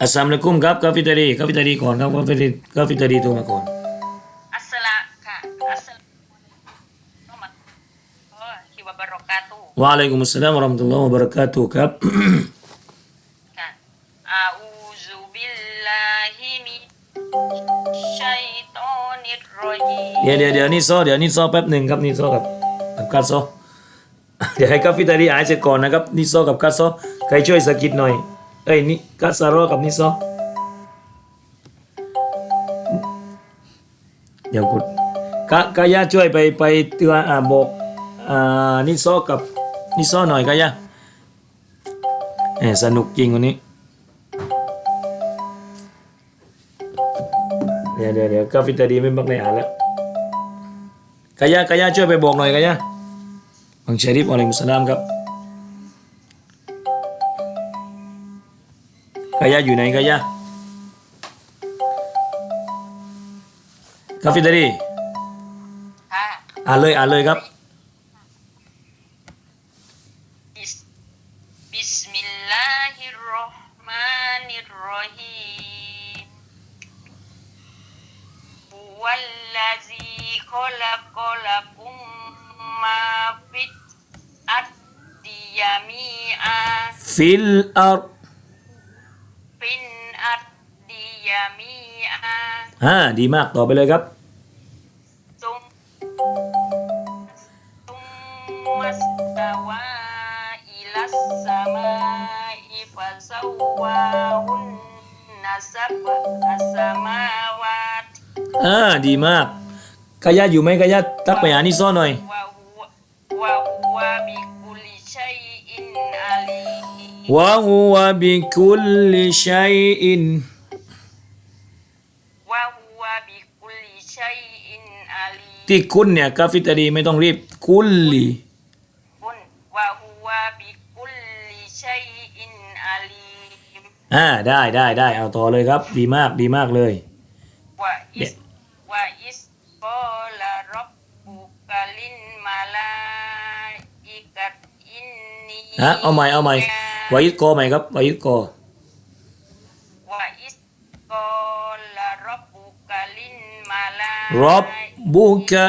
อัสสลามุอะลัยกุมครับกาฟิตารีกาฟิตารีก่อนครับกาฟิตารีกาฟิตารีโทรมาก่อนอัสสลาค่ะอัสสลาต้องมาโอ้ยคิดว่าบารอกาตูวะอะลัยกุมุสสลามวะเราะห์มะตุลลอฮ์วะบะเราะกาตุฮ์ครับค่ะอาอูซุบิลลาฮิมิชัยตอนิรรอญีมเดี๋ยวเดี๋ยวเดี๋ยวนี่ซอเดี๋ยวนี่ซอแป๊บหนึ่งครับนี่ซอกับกับกัสซอเดี๋ยวให้กาฟิตารีอ่านเสร็จก่อนนะครับนี่ซอกับกัสซอใครช่วยสะกิดหน่อย เอ้ยนี่กัสซารอกับนี่ซอเดี๋ยวกดกะกายะช่วยไปไปเตือนอ่าบอกอ่านี่ซอกับนี่ซอหน่อยกายะเออสนุกจริงวันนี้ เดี๋ยวเดี๋ยวเดี๋ยวกาฟิตารีไม่บักในอ่านแล้วกายะกายะช่วยไปบอกหน่อยกายะบังชริฟอะลัยมุสสลามครับ กายะอยู่ไหนกายะกาฟิดารีค่ะอ่านเลยอ่านเลยครับบิสบิสมิลลาฮิรเราะ ฟิตอัดดิยามีอาฟิลอาร์ฟินอัดดิยามีอาอ่าดีมากต่อไปเลยครับซุมซุมมัสตาวาอิลัสสมาอิฟะซาวาฮุนนัสับอัสสมาวาตอ่าดีมากกายะอยู่ไหมกายะทักไปหานี่ซ้อหน่อย ว มวะฮุวะบิคุลลิชัยอินวะฮุวะบิคุลิชัยอินอาลีมที่คุณเนี่ยกาฟิดารีไม่ต้องรีบคุลลีบุญวะฮุวะบิคุลิชัยอินอาลีมอ่าได้ได้ได้เอาต่อเลยครับ ดีมากดีมากเลยว่าอิสว่าอิสกอลารับบุกาลินมาลาอิกัดอินนีฮะเอาใหม่เอาใหม่ วายิดกอใหม่ครับวายิดกอว่าอิสกอลารับบุกาลินมาลารอบบุกะ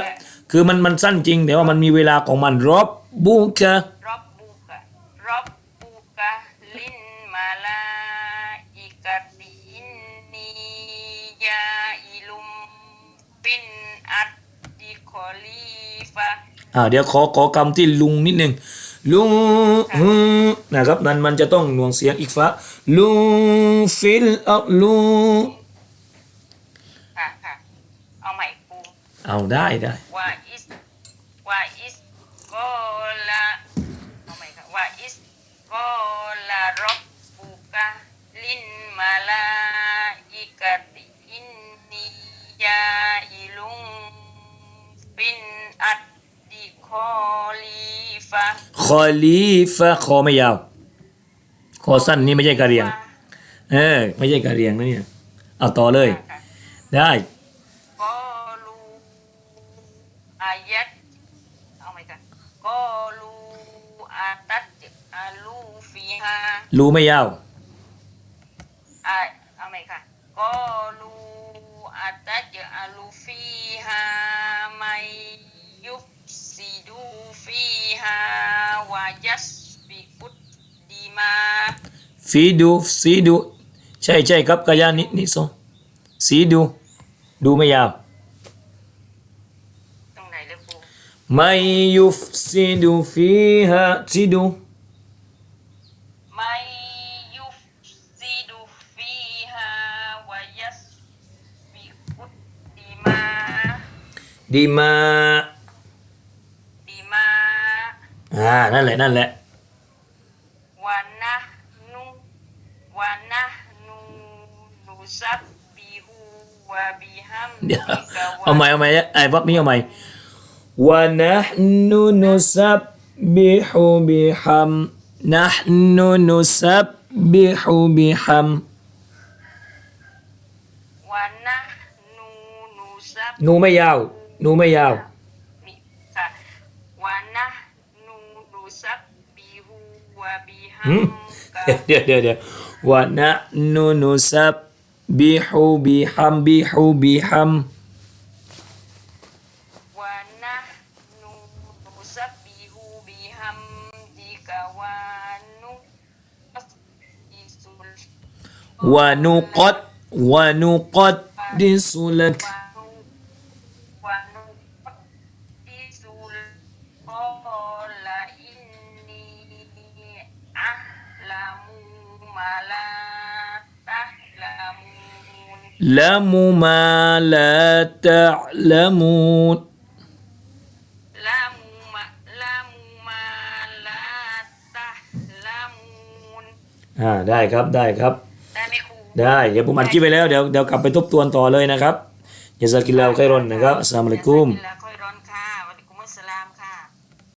คือมันมันสั้นจริงแต่ว่ามันมีเวลาของมันรอบบุกะรับบุกะรับบุกาลินมาลาอิกัดอินนียาอิลุมปินอัดดิคอลีฟาอ่าเดี๋ยวขอขอคำที่ลุงนิดหนึ่งลุงฮึ นะครับนั้นมันจะต้องหน่วงเสียงอีกฟ้าลุงฟิลอัลลุงค่ะค่ะเอาใหม่ปูเอาได้ได้ว่าอิสว่าอิสก็ละเอาใหม่ค่ะว่าอิสก็ละรับบุกะลินมาลาอิกะติอินนียาอิลุงปินอัดดิคอลี ฟาคอลีฟะคอไม่ยาว คอสั้นนี่ไม่ใช่กะเหรียง เออ ไม่ใช่กะเหรียงนะเนี่ย เอาต่อเลยค่ะได้ก็ลูอายัดเอาใหม่ค่ะก็ลูอาตัดอาลูฟีฮารู้ไม่ยาวาวายัสบิกุดดีมาฟีดูสีดูใช่ใช่ครับกะยานินิโซสีดู ดูไม่ยาวตรงไหนเลยครูไม่ยุฟซิดูฟีฮะสีดูไมยุฟซิดูฟีฮาวายัสบิกุดดีมาดีมา นั่นแหละนั่นแหละวันนะนูวันนะนูนูซับบิฮูวะบิฮัมเดี๋ยวดิกะวะเอาใหม่เอาใหม่ไอ้วักนี้เอาใหม่วะนนะนุนุซับบิฮูบิฮัมนะนุนุซับบิฮูบิฮัมวันนะนูนูซับนูไม่ยาวนูไม่ยาว มีค่ะวันนะ นูนูซับบิฮูวะบิฮัหืมมกะเนละมุมาลาตะละมูนลามูมาลามูมาลาตะลามูนอ่าได้ครับได้ครับ ได้ไหมครูได้เดี๋ยวผมอัดคลิปไปแล้วเดี๋ยวเดี๋ยวกลับไปทบทวนต่อเลยนะครับยาซากิลลาฮุไครอนนะครับอัสสลามุอะลัยกุม แล้วก็